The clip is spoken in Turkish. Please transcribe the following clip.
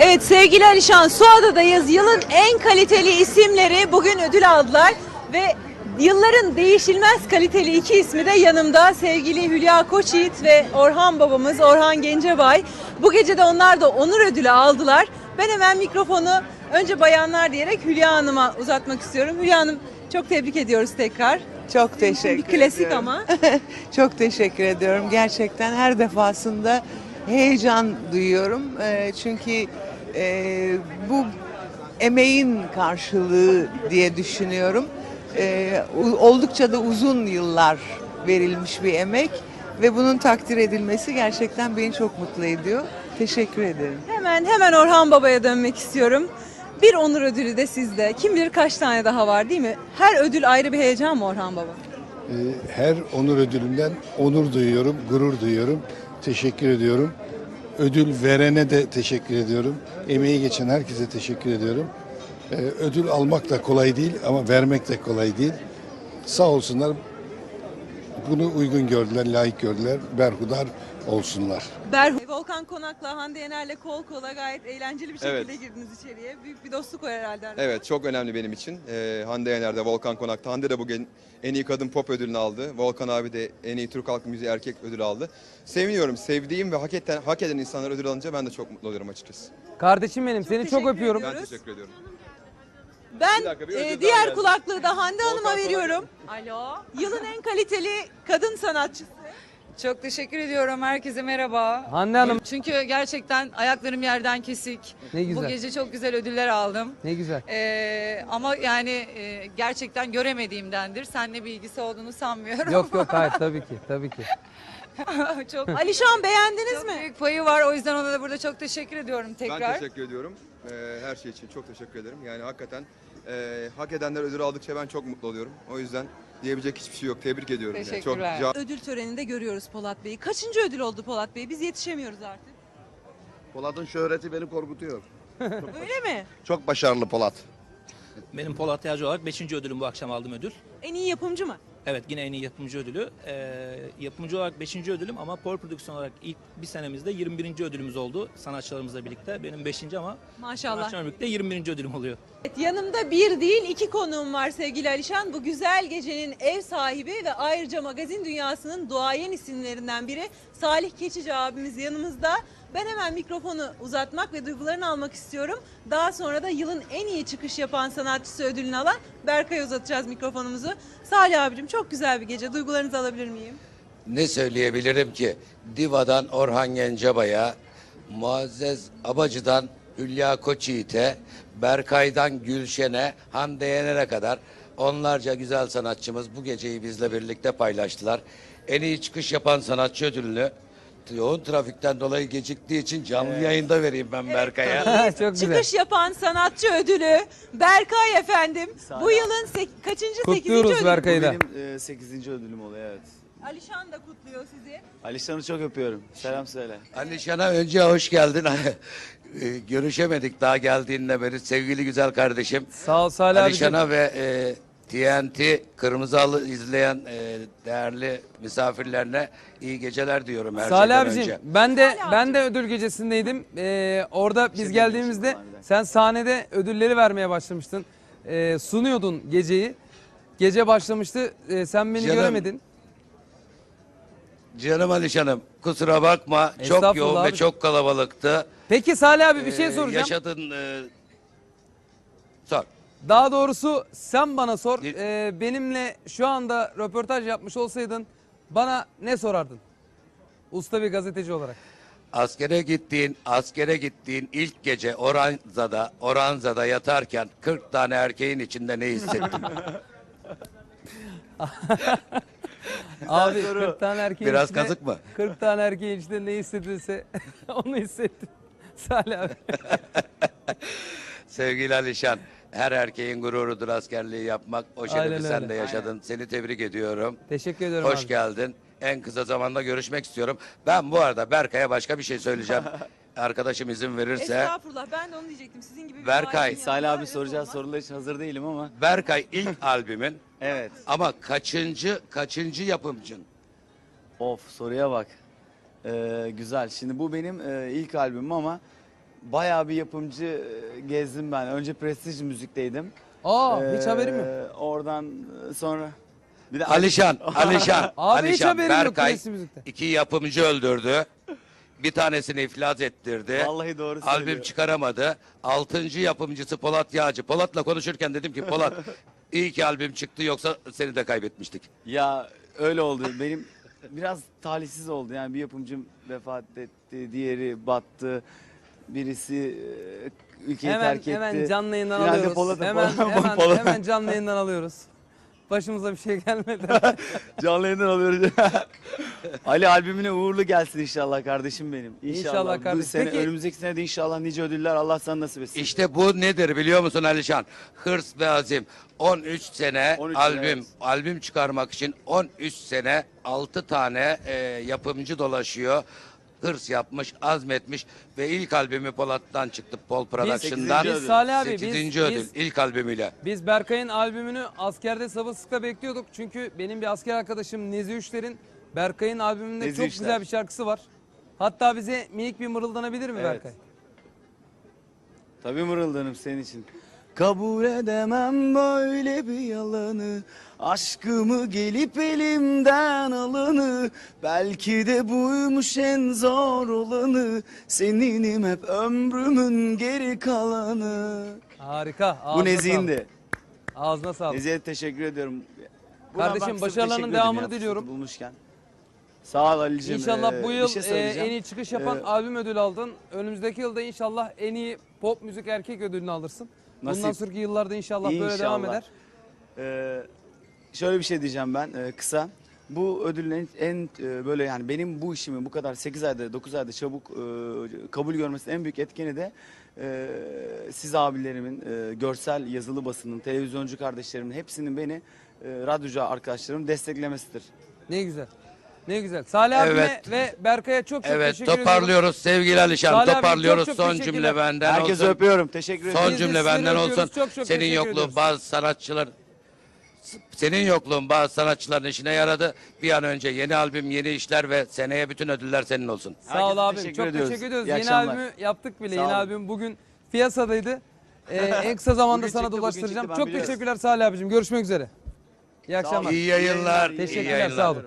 Evet sevgili Alişan Suada'dayız. Yılın en kaliteli isimleri bugün ödül aldılar ve yılların değişilmez kaliteli iki ismi de yanımda sevgili Hülya Koçyiğit ve Orhan babamız Orhan Gencebay. Bu gece de onlar da onur ödülü aldılar. Ben hemen mikrofonu önce bayanlar diyerek Hülya Hanım'a uzatmak istiyorum. Hülya Hanım çok tebrik ediyoruz tekrar. Çok teşekkür Bir klasik ediyorum. ama. Çok teşekkür ediyorum. Gerçekten her defasında heyecan duyuyorum. Ee, çünkü e, bu emeğin karşılığı diye düşünüyorum. U- oldukça da uzun yıllar verilmiş bir emek ve bunun takdir edilmesi gerçekten beni çok mutlu ediyor. Teşekkür ederim. Hemen hemen Orhan Baba'ya dönmek istiyorum. Bir onur ödülü de sizde. Kim bilir kaç tane daha var değil mi? Her ödül ayrı bir heyecan mı Orhan Baba? Ee, Her onur ödülünden onur duyuyorum, gurur duyuyorum. Teşekkür ediyorum. Ödül verene de teşekkür ediyorum. Emeği geçen herkese teşekkür ediyorum. Ee, Ödül almak da kolay değil ama vermek de kolay değil. Sağ olsunlar bunu uygun gördüler, layık gördüler. Berhudar olsunlar. Berhu. Volkan Konak'la Hande Yener'le kol kola gayet eğlenceli bir şekilde Evet. girdiniz içeriye. Büyük bir dostluk var herhalde. Evet çok önemli benim için. Ee, Hande Yener'de, Volkan Konak'ta. Hande de bugün en iyi kadın pop ödülünü aldı. Volkan abi de en iyi Türk halk müziği erkek ödülü aldı. Seviniyorum. Sevdiğim ve hak eden, hak eden insanlar ödül alınca ben de çok mutlu oluyorum açıkçası. Kardeşim benim seni çok teşekkür öpüyorum. Ben teşekkür ediyorum. Ben dakika, bir e, ödül daha diğer kulaklığı da Hande Hanım'a veriyorum. Alo. Yılın en kaliteli kadın sanatçısı. Çok teşekkür ediyorum. Herkese merhaba. Hande Hanım Çünkü gerçekten ayaklarım yerden kesik. Ne güzel. Bu gece çok güzel ödüller aldım. ne güzel. Ee, ama yani e, gerçekten göremediğimdendir. Seninle bir ilgisi olduğunu sanmıyorum. Yok yok hayır tabii ki tabii ki. çok, Alişan beğendiniz çok mi? büyük payı var. O yüzden ona da burada çok teşekkür ediyorum tekrar. Ben teşekkür ediyorum. Ee, her şey için çok teşekkür ederim. Yani hakikaten e, hak edenler ödül aldıkça ben çok mutlu oluyorum. O yüzden diyebilecek hiçbir şey yok. Tebrik ediyorum. Yani. Çok Teşekkürler. ca- Ödül töreninde görüyoruz Polat Bey'i. Kaçıncı ödül oldu Polat Bey? Biz yetişemiyoruz artık. Polat'ın şöhreti beni korkutuyor. Öyle mi? Çok başarılı Polat. Benim Polat Yağcı olarak 5. ödülüm bu akşam aldığım ödül. En iyi yapımcı mı? Evet yine en iyi yapımcı ödülü. Ee, yapımcı olarak 5. ödülüm ama pol prodüksiyon olarak ilk bir senemizde 21. ödülümüz oldu sanatçılarımızla birlikte. Benim 5. ama Maşallah. sanatçılarımla birlikte 21. ödülüm oluyor. Evet, yanımda bir değil iki konuğum var sevgili Alişan. Bu güzel gecenin ev sahibi ve ayrıca magazin dünyasının duayen isimlerinden biri Salih Keçici abimiz yanımızda. Ben hemen mikrofonu uzatmak ve duygularını almak istiyorum. Daha sonra da yılın en iyi çıkış yapan sanatçısı ödülünü alan Berkay'a uzatacağız mikrofonumuzu. Salih abicim çok güzel bir gece. Duygularınızı alabilir miyim? Ne söyleyebilirim ki? Diva'dan Orhan Gencebay'a, Muazzez Abacı'dan Hülya Koçyiğit'e, Berkay'dan Gülşen'e, Hande Yener'e kadar onlarca güzel sanatçımız bu geceyi bizle birlikte paylaştılar. En iyi çıkış yapan sanatçı ödülünü yoğun trafikten dolayı geciktiği için canlı yayında vereyim ben Berkay'a. Çok güzel. Çıkış yapan sanatçı ödülü Berkay efendim. Bu yılın sek- kaçıncı Kutluyoruz ödülü? Berkay'ı da. Benim 8. ödülüm oluyor evet. Alişan da kutluyor sizi. Alişan'ı çok öpüyorum. Selam söyle. Alişan'a önce hoş geldin. Ee, Görüşemedik daha geldiğinde beri sevgili güzel kardeşim. Sağ ol Salih abicim. Alişan'a ve e, TNT Kırmızı Halı izleyen e, değerli misafirlerine iyi geceler diyorum her Salih şeyden abicim önce. ben de Salih ben de ödül gecesindeydim. Ee, orada biz geldiğimizde sen sahnede ödülleri vermeye başlamıştın. Ee, sunuyordun geceyi. Gece başlamıştı. Ee, sen beni Canım, göremedin. Canım Alişan'ım kusura bakma çok Estağfurullah yoğun ve abi. çok kalabalıktı. Peki Salih abi bir şey Ee, soracağım. Yaşadın e, sor. Daha doğrusu sen bana sor. Ee, benimle şu anda röportaj yapmış olsaydın bana ne sorardın? Usta bir gazeteci olarak. Askere gittiğin, askere gittiğin ilk gece Oranza'da, Oranza'da yatarken 40 tane erkeğin içinde ne hissettin? Abi 40 tane erkeğin Biraz içinde- kazık mı? 40 tane erkeğin içinde ne hissedilse onu hissettim. Salih abi. Sevgili Alişan, her erkeğin gururudur askerliği yapmak. O şerefi Aynen sen öyle. de yaşadın. Seni tebrik ediyorum. Teşekkür ediyorum Hoş abi. geldin. En kısa zamanda görüşmek istiyorum. Ben bu arada Berkay'a başka bir şey söyleyeceğim. Arkadaşım izin verirse. Estağfurullah ben de onu diyecektim. Sizin gibi bir Berkay. Salih abi öyle soracağı olmaz. sorular için hazır değilim ama. Berkay ilk albümün Evet. ama kaçıncı kaçıncı yapımcın? Of soruya bak. Ee, güzel. Şimdi bu benim e, ilk albümüm ama bayağı bir yapımcı e, gezdim ben. Önce Prestij Müzik'teydim. Aa hiç Ee, haberim yok. Oradan e, sonra bir de Alişan, Alişan, Abi hiç Alişan haberim yok Berkay Prestij Müzik'te. iki yapımcı öldürdü. Bir tanesini iflas ettirdi. Vallahi doğru söylüyor. Albüm çıkaramadı. Altıncı yapımcısı Polat Yağcı. Polat'la konuşurken dedim ki Polat iyi ki albüm çıktı yoksa seni de kaybetmiştik. Ya öyle oldu. Benim biraz talihsiz oldu. Yani bir yapımcım vefat etti, diğeri battı. Birisi e, ülkeyi Hemen terk etti. hemen canlı yayından Finalde alıyoruz. Polat'ı- hemen hemen Polat- hemen canlı yayından alıyoruz. Başımıza bir şey gelmedi. Canlı yayından alıyoruz. Ali albümüne uğurlu gelsin inşallah kardeşim benim. İnşallah. İnşallah Bu kardeşim. sene, Peki- önümüzdeki sene de inşallah nice ödüller Allah sana nasip etsin. İşte bu nedir biliyor musun Alişan? Hırs ve azim. 13 sene 13 sene, albüm evet. albüm çıkarmak için 13 sene 6 tane e, yapımcı dolaşıyor. Hırs yapmış, azmetmiş ve ilk albümü Polat'tan çıktı Pol Production'dan. biz Salih abi, biz- 8. ödül biz- ilk albümüyle. Biz Berkay'ın albümünü askerde sabırsızlıkla bekliyorduk. Çünkü benim bir asker arkadaşım Nezi Üçler'in Berkay'ın albümünde Nezi çok Üçler. güzel bir şarkısı var. Hatta bize minik bir mırıldanabilir mi Evet. Berkay? Tabii mırıldanım senin için. Kabul edemem böyle bir yalanı Aşkımı gelip elimden alanı Belki de buymuş en zor olanı Seninim hep ömrümün geri kalanı Harika. Bu ağzına Nezih'in sağlık. Ağzına sağlık. Nezih'e teşekkür ediyorum. Buradan Kardeşim, bak, sırf başarılarının teşekkür ederim devamını ya, fırsatı diliyorum. Bulmuşken. Sağ ol Ali'cim. İnşallah Ee, bu bir yıl şey e, söyleyeceğim. en iyi çıkış yapan Ee, albüm ödülü aldın. Önümüzdeki yılda inşallah en iyi pop müzik erkek ödülünü alırsın. Bundan Nasip. sonraki yıllarda inşallah böyle İnşallah. devam eder. Ee, şöyle bir şey diyeceğim ben e, kısa. Bu ödülün en, en, e, böyle yani benim bu işimi bu kadar 8 ayda 9 ayda çabuk e, kabul görmesinin en büyük etkeni de e, siz abilerimin, e, görsel yazılı basının, televizyoncu kardeşlerimin hepsinin beni e, radyocu arkadaşlarım desteklemesidir. Ne güzel. Ne güzel. Salih abime Evet. ve Berkay'a çok çok Evet teşekkür ediyorum. toparlıyoruz sevgili Alişan. Salih toparlıyoruz. çok çok Son cümle benden Herkese olsun. öpüyorum. Teşekkür ederim. Son cümle benden öpüyoruz. olsun. Çok çok Senin yokluğun ediyoruz. bazı sanatçılar senin yokluğun bazı sanatçıların işine yaradı. Bir an önce yeni albüm, yeni işler ve seneye bütün ödüller senin olsun. Sağ ol Herkese abim. teşekkür çok ediyoruz. teşekkür ediyoruz. İyi Yeni akşamlar. albümü yaptık bile. Sağ Yeni olun. albüm bugün piyasadaydı. Ee, en kısa zamanda sana çıktı, dolaştıracağım. çıktı, çok biliyorum. teşekkürler Salih abicim. Görüşmek üzere. İyi akşamlar. İyi yayınlar. iyi Teşekkürler, yayınlar. sağ olun.